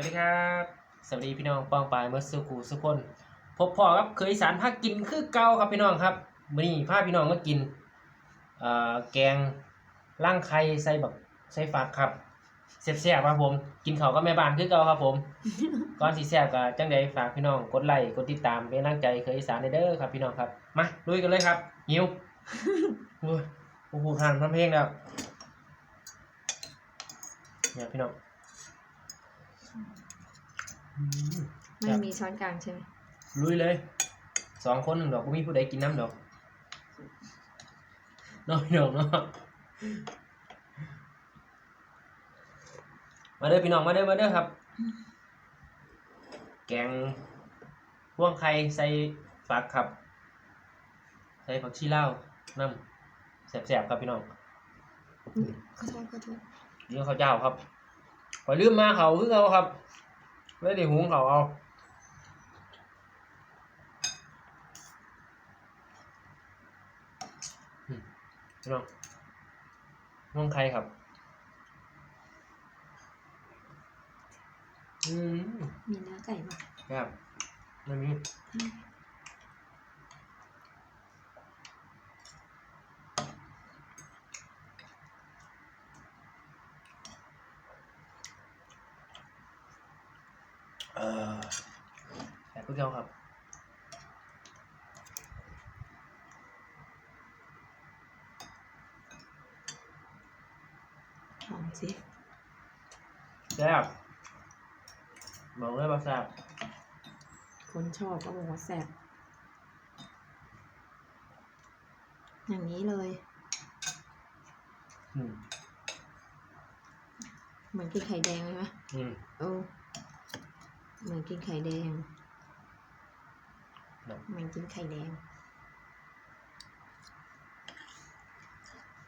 วัสดีครับ สวัสดีพี่น้องปองปายเมื่อสุขูสุคนพบพ่อครับเคยสารภาคกินคือเก่าครับพี่น้องครับมื้อนี้พาพี่น้องมากินแกงล่างไข่ใส่แบักใส่ฝักครับแซ่บๆครับผม กินเขากับแม่บ้านคือเก่าครับผมก่อนสิแซ่บก็จังใดฝากพี่น้องกดไลค์กดติดตามเป็นกำลังใจเคยอีสานเด้อครับพี่น้องครับมาลุยกันเลยครับหิวโอ้โอ้โหทานทำเพลงแล้วเนี่ยพี่น้อง ไม่มีช้อนกลางใช่ไหมลุยเลยสองคนหนึ่งดอกก็มีผู้ใดกินน้ำดอกน้อยดอกเนาะมาเด้อพี่น้องมาเด้อมาเด้อครับ แกงพ่วงไข่ใส่ฝักครับ ใส่ผักชีลาวน้ำแสบๆครับพี่น้องขอโทษขอโทษเดี๋ยวข้าวเจ้าครับข อยลืมมาเขาคือเขาครับไม่ได้หุงเขาเอาอืมพี่น้องน้องใครครับ อืมมีเนื้อไก่ป่ะครับไม่มีเออ แต่พวกเราครับหอมสิแซ่บบอกเลยว่าแซ่บคนชอบก็บอกว่าแซ่บอย่างนี้เลย อืมเหมือนกินไข่แดงเลยไหมอืมเออเหมือนกินไข่แดงเนอะเห มือนกินไข่แดง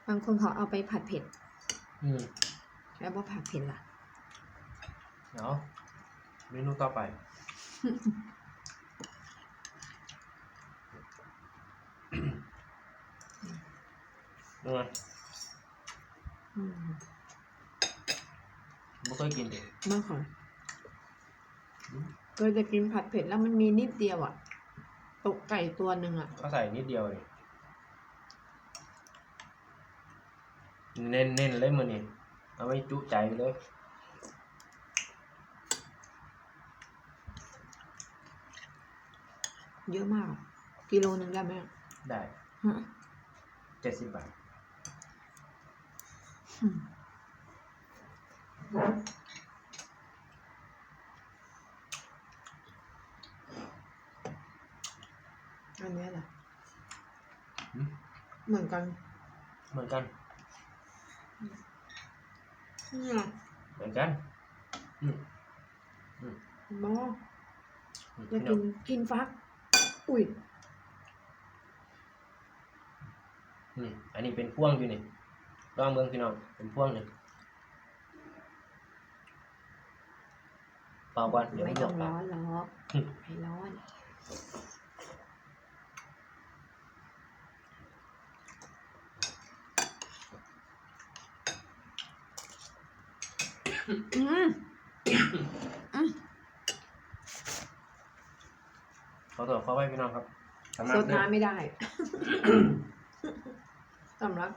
บางคนเขาเอาไปผัดเผ็ด อืมแล้วว่าผัดเผ็ดล่ะ เนาะเมนูต่อไป ดูไงอืมไม่เคยกินเด็กมากค่ะเคยจะกินผัดเผ็ดแล้วมันมีนิดเดียวอะ ตกไก่ตัวหนึ่งอะเขาใส่นิดเดียวเลยเน้นเน้นๆเลยมือนี่เอาไว้จุใจไปเลยเยอะมากอะกิโลหนึ่งได้ไหมอะได้ฮะเจ็ดสิบบาท อืมอันเนี้ยเหรอ อืม เหมือนกันเหมือนกัน เนี่ยเหมือนกันอืมบออืมจะพี่น้กิองนกินฟัก อุ้ยอืมอันนี้เป็นพ่วงอยู่นี่ลองเมืองพี่น้องเป็นพ่วงหนึ่งเปล่าก่อนเดี๋ยวไม่ไม่ยต้อกงปาร้กอนหรอกอืมไม่ร้อน ขอโทษขอไว้พี่น้องครับสำหรับสดเรื่องน้ำไม่ได้ สำหรับ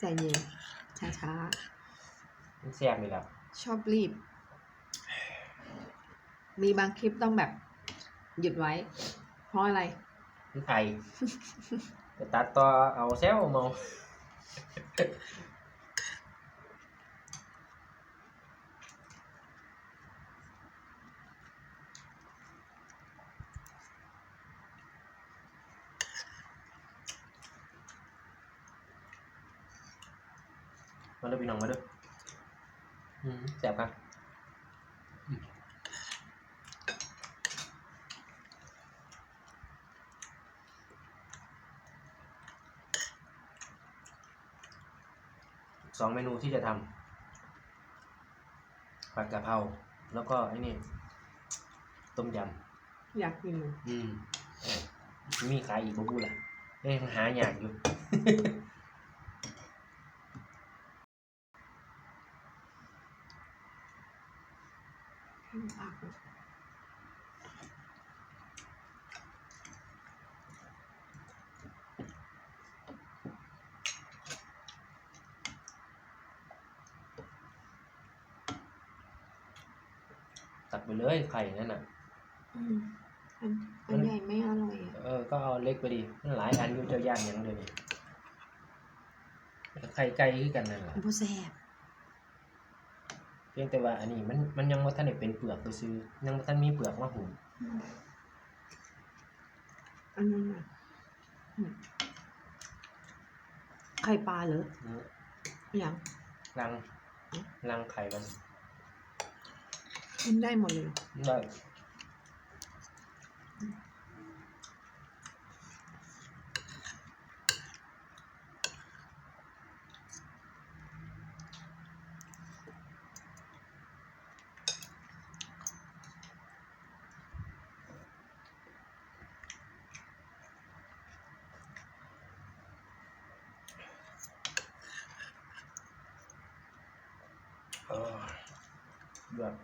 ใจเย็น ช้ามันแซ่บนี่แหละ ๆ ชอบรีบ มีบางคลิปต้องแบบ หยุดไว้ เพราะอะไรมันไอจะตัดต่อเอาแซวเมามาเด้อพี่น้องมาเด้ออืมแซ่บกันอื สองเมนูที่จะทำผัดกะเพราแล้วก็ไอ้นี่ ต้มยอยากกินเลยำอืมมีขายอีกบ่บูล่ะเอ้ยหาอยากอยู่ผัก ตักไปเลยไข่นั่นน่ะอืมอันอันใหญ่ไม่อร่อยอะเออก็เอาเล็กไปดิมันหลายอันอยู่เจ้าย่านหยังเดี๋ยวนี้ไข่ไก่คือกันนั่นแหละบ่แซ่บเพียงแต่ว่าอันนี้มันมันยังบ่ทันได้เป็นเปลือกซื่อๆยังบ่ทันมีเปลือกมาหุ้มอันนั้นอะอืมไข่ปลาเหรออืมอย่างรังรังไข่มัน กินได้หมดเลยเหรอ ได้ เออแบบ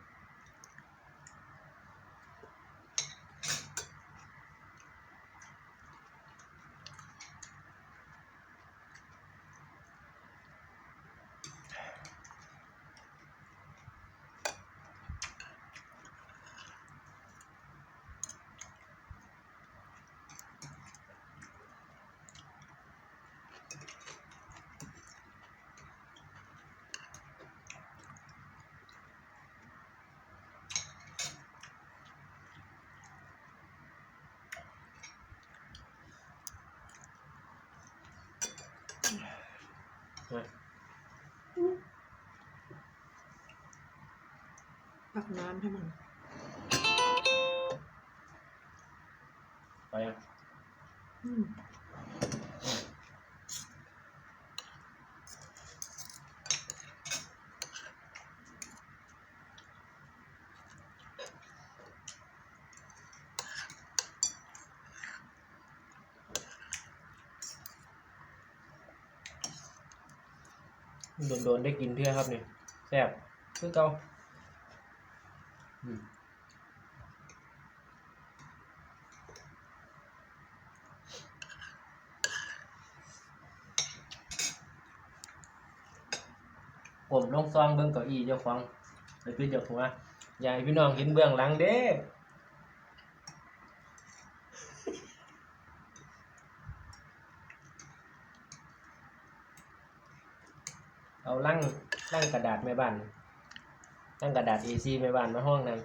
ตักน้ำให้มันไปยังอืม โดนโดนๆได้กินเพื่อครับเนี่ยแซ่บคือเกาอืมผมลงซองเบิ่งเก้าอี้เจ้าของไปพี่เจ้าหัวยากให้พี่น้องเห็นเบื้องหลังเด้ เอาลั่งลั่งกระดาษแม่บ้านลั่งกระดาษ A4 แม่บ้านมาห้องนั้น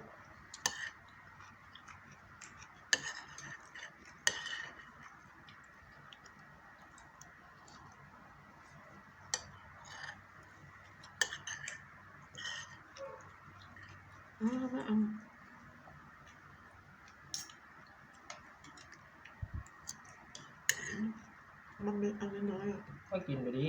อ้าวไม่เอามันเป็นอันน้อยๆอะก็กินไปดิ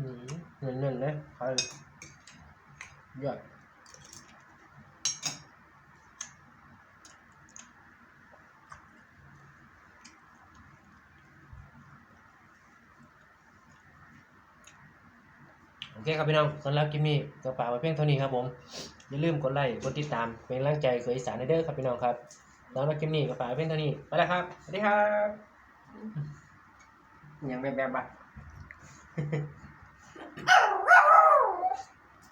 เงินเงินเลยใครยอดโอเคครับพี่น้องสำหรับคลิปนี้ก็ฝากไว้เพียงเท่านี้ครับผม อย่าลืมกดไลค์กดติดตามเป็นกำลังใจเคยอีสานเด้อครับพี่น้องครับสำหรับคลิปนี้ก็ฝากไว้เพียงเท่านี้ไปแล้วครับสวัสดีครับยังแบบแบบบัด